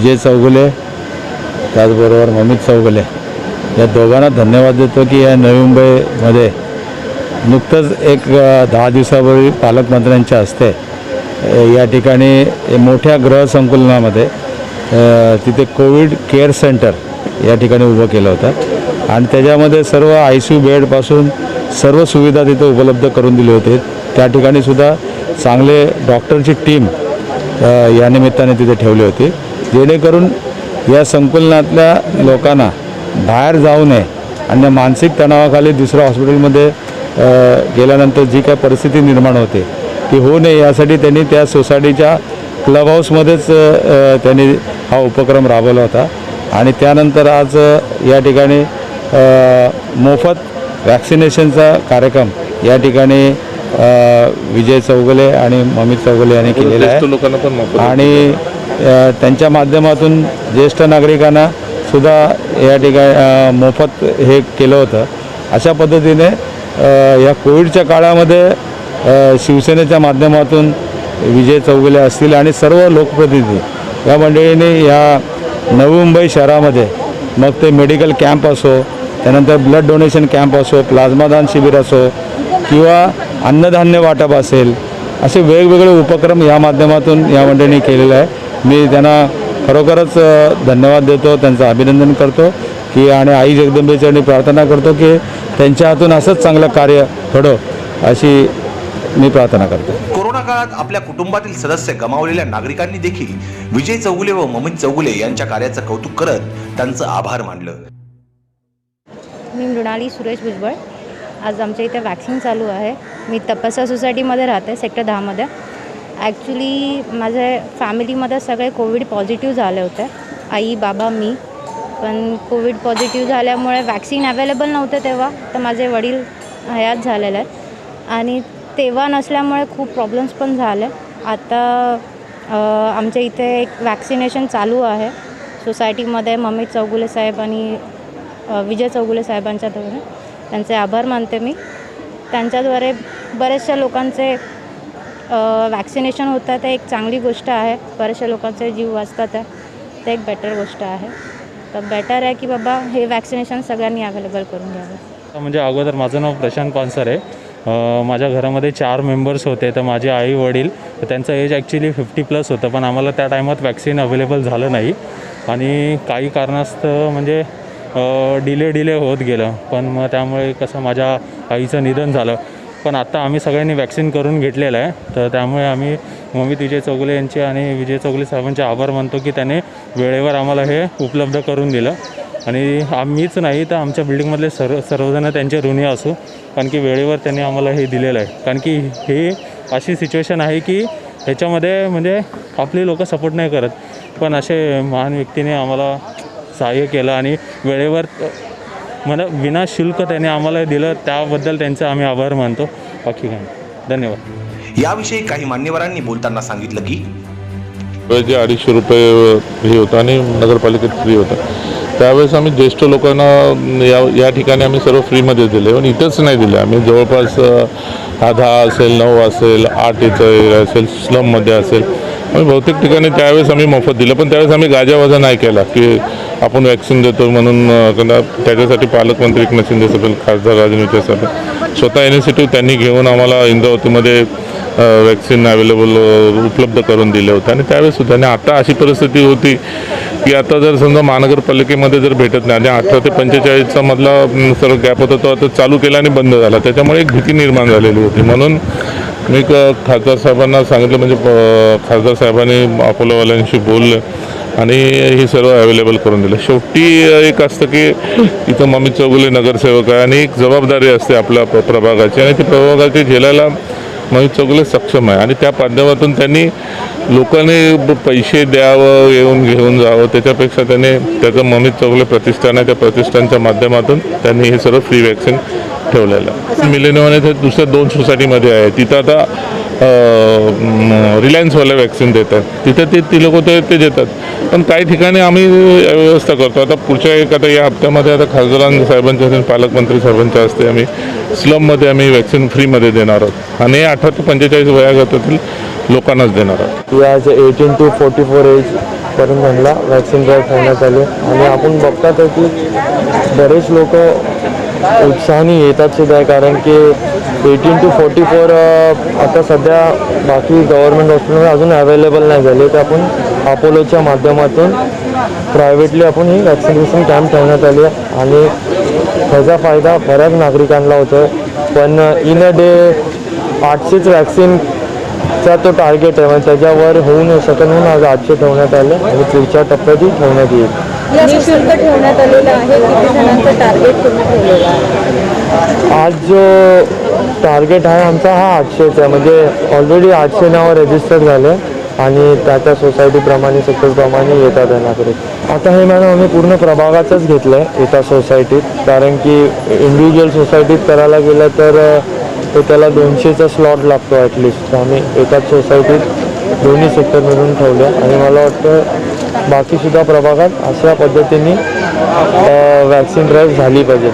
विजय चौगुले त्याचबरोबर ममित चौगुले. या दोघांना धन्यवाद देतो की या नवी मुंबईमध्ये नुकतंच एक दहा दिवसापूर्वी पालकमंत्र्यांच्या हस्ते या ठिकाणी मोठ्या गृहसंकुलनामध्ये तिथे कोविड केअर सेंटर या ठिकाणी उभं केलं होतं. आणि त्याच्यामध्ये सर्व आय सी यू बेडपासून सर्व सुविधा तिथे उपलब्ध करून दिली होती. त्या ठिकाणी सुद्धा चांगले डॉक्टरची टीम या निमित्ताने तिथे ठेवली होती. जेणेकरून या संकुलनातल्या लोकांना बाहेर जाऊ नये आणि मानसिक तणावाखाली दुसऱ्या हॉस्पिटलमध्ये गेल्यानंतर जी काय परिस्थिती निर्माण होते ती होऊ नये. यासाठी त्यांनी त्या सोसायटीच्या क्लब हाऊसमध्येच त्यांनी हा उपक्रम राबवला होता. आणि त्यानंतर आज या ठिकाणी मोफत वॅक्सिनेशनचा कार्यक्रम या ठिकाणी विजय चौगुले आणि ममित चौगुले यांनी केलेला आहे. आणि त्यांच्या माध्यमातून ज्येष्ठ नागरिकांना सुद्धा या ठिकाणी मोफत हे केलं होतं. अशा पद्धतीने या कोविडच्या काळामध्ये शिवसेनेच्या माध्यमातून विजय चौगुले असतील आणि सर्व लोकप्रतिनिधी या मंडळीने या नवी मुंबई शहरामध्ये मग ते मेडिकल कॅम्प असो त्यानंतर ब्लड डोनेशन कॅम्प असो प्लाझ्मादान शिबिर असो किंवा अन्नधान्य वाटप असेल असे वेगवेगळे उपक्रम या माध्यमातून या मंडळींनी केलेले आहे मी त्यांना खरोखरच धन्यवाद देतो त्यांचं अभिनंदन करतो की आणि आई जगदंबेचरणी प्रार्थना करतो की त्यांच्या हातून असंच चांगलं कार्य घडो अशी मी प्रार्थना करतो. कोरोना काळात आपल्या कुटुंबातील सदस्य गमावलेल्या नागरिकांनी देखील विजय चौगुले व ममित चौगुले यांच्या कार्याचं कौतुक करत त्यांचं आभार मानलं. मी मृणाली सुरेश भुजबळ. आज आमच्या इथे वॅक्सिन चालू आहे. मी तपस्या सोसायटीमध्ये राहते सेक्टर दहामध्ये. ॲक्च्युली माझ्या फॅमिलीमध्ये सगळे कोविड पॉझिटिव्ह झाले होते. आई बाबा मी. पण कोविड पॉझिटिव्ह झाल्यामुळे वॅक्सिन अवेलेबल नव्हते तेव्हा. तर माझे वडील हयात झालेले आहेत. आणि तेव्हा नसल्यामुळे खूप प्रॉब्लेम्स पण झाले. आता आमच्या इथे एक वॅक्सिनेशन चालू आहे. सोसायटीमध्ये मम्मी चौगुले साहेब आणि विजय चौगुले साहेबांच्याद्वारे त्यांचे आभार मानते मी. त्यांच्याद्वारे बऱ्याचशा लोकांचे वॅक्सिनेशन होतं ते एक चांगली गोष्ट आहे. बऱ्याचशा लोकांचे जीव वाचतात. आहे ते एक बेटर गोष्ट आहे. तर बेटर आहे की बाबा हे वॅक्सिनेशन सगळ्यांनी अवेलेबल करून घ्यावं. म्हणजे अगोदर माझं नाव प्रशांत पानसर आहे. माझ्या घरामध्ये चार मेंबर्स होते. तर माझे आई वडील तर त्यांचं एज ॲक्च्युली फिफ्टी प्लस होतं. पण आम्हाला त्या टायमात वॅक्सिन अवेलेबल झालं नाही. आणि काही कारणास्तव म्हणजे डिले डिले होत गेलं. पण मग त्यामुळे कसं माझ्या आईचं निधन झालं. पण आत्ता आम्ही सगळ्यांनी वॅक्सिन करून घेतलेलं आहे. तर त्यामुळे आम्ही मम्मी विजय चौगुले यांचे आणि विजय चौगुले साहेबांचे आभार मानतो की त्याने वेळेवर आम्हाला हे उपलब्ध करून दिलं. आणि आम्हीच नाही तर आमच्या बिल्डिंगमधले सर्व सर्वजण त्यांचे ऋणी असू कारण की वेळेवर त्यांनी आम्हाला हे दिलेलं आहे. कारण की हे अशी सिच्युएशन आहे की ह्याच्यामध्ये म्हणजे आपली लोक सपोर्ट नाही करत. पण असे महान व्यक्तीने आम्हाला सहाय्य केलं आणि वेळेवर मला विनाशुल्क त्याने आम्हाला दिलं त्याबद्दल त्यांचे आम्ही आभार मानतो. बाकी काय. धन्यवाद. याविषयी काही मान्यवरांनी बोलताना सांगितलं की जे अडीचशे रुपये हे होतं आणि नगरपालिकेत फ्री होतं. त्यावेळेस आम्ही ज्येष्ठ लोकांना या या ठिकाणी आम्ही सर्व फ्रीमध्ये दिले. पण इथंच नाही दिले आम्ही. जवळपास हा दहा असेल नऊ असेल आठ इथं असेल स्लममध्ये असेल. आम्ही बहुतेक ठिकाणी त्यावेळेस आम्ही मोफत दिलं. पण त्यावेळेस आम्ही गाजावाजा नाही केला की आपण वॅक्सिन देतो म्हणून त्यांना- त्याच्यासाठी पालकमंत्री एकनाथ शिंदे साहेब खासदार राजन साहेब स्वतः इनिशिएटिव्ह त्यांनी घेऊन आम्हाला इंद्रावतीमध्ये वॅक्सिन अवेलेबल उपलब्ध करून दिले होते. आणि त्यावेळेस सुद्धा आणि आता अशी परिस्थिती होती की आता जर समजा महानगरपालिकेमध्ये जर भेटत नाही आणि अठरा ते पंचेचाळीसचा मधला सर्व गॅप होता तो आता चालू केला आणि बंद झाला. त्याच्यामुळे एक भीती निर्माण झालेली होती. म्हणून मी क- खासदार साहेबांना सांगितलं म्हणजे खासदार साहेबांनी अकोलावाल्यांशी बोललं. आणि हे सर्व अवेलेबल करून दिलं. शेवटी एक असतं की इथं मम्मी चौगुले नगरसेवक आहे आणि एक जबाबदारी असते आपल्या प्रभागाची आणि ती प्रभागाची झेलायला मम्मी चौगुले सक्षम आहे. आणि त्या माध्यमातून त्यांनी लोकांनी पैसे द्यावं येऊन घेऊन जावं त्याच्यापेक्षा त्यांनी त्याचं मम्मी चौगुले प्रतिष्ठान आहे त्या प्रतिष्ठानच्या माध्यमातून त्यांनी हे सर्व फ्री वॅक्सिन ठेवलेलं आहे. ते दुसऱ्या दोन सोसायटीमध्ये आहे. तिथं आता रिलायन्सवाले वॅक्सिन देतात. तिथे ते ती लोक ते ते देतात. पण काही ठिकाणी आम्ही व्यवस्था करतो. आता पुढच्या एक आता या हप्त्यामध्ये आता खासदारां साहेबांच्या पालकमंत्री साहेबांच्या हस्ते आम्ही स्लममध्ये आम्ही वॅक्सिन फ्रीमध्ये देणार आहोत. आणि अठरा ते पंचेचाळीस वयागटातील लोकांनाच देणार आहोत. He has 18 to 44 age तारखेपर्यंत त्यांना वॅक्सिन ड्राईव्ह ठेवण्यात आली. आणि आपण बघतात की बरेच लोक उत्साहाने येतात सुद्धा आहे कारण की एटीन टू फोर्टी फोर आता सध्या बाकी गव्हर्मेंट हॉस्पिटल अजून अवेलेबल नाही झाले. तर आपण अपोलोच्या माध्यमातून प्रायव्हेटली आपण ही वॅक्सिनेशन कॅम्प ठेवण्यात आली आहे. आणि त्याचा फायदा बऱ्याच नागरिकांना होतो आहे पण इन अ डे आठशेच वॅक्सिनचा तो टार्गेट आहे. म्हणजे त्याच्यावर होऊ नाही शकत म्हणून आज आठशे ठेवण्यात आले. आणि पुढच्या टप्प्यातही ठेवण्यात येईल. निशुल्क ठेवण्यात आलेलं आहे किती जणांचं टार्गेट तुम्ही ठेवलेलं आहे? आज जो टार्गेट आहे आमचा हा आठशेचा. आहे म्हणजे ऑलरेडी आठशे नावं रजिस्टर झाले आणि त्या त्या सोसायटीप्रमाणे सेक्टरप्रमाणे येतात आहे आता हे मॅडम आम्ही पूर्ण प्रभागाचंच घेतलं आहे एका सोसायटीत कारण की इंडिव्हिज्युअल सोसायटीत करायला गेलं तर तो त्याला दोनशेचा स्लॉट लागतो ॲटलिस्ट आम्ही एकाच सोसायटीत दोन्ही सेक्टर मिळून ठेवले आणि मला वाटतं बाकीसुद्धा प्रभागात अशा पद्धतीने वॅक्सिन ड्राईव्ह झाली पाहिजे.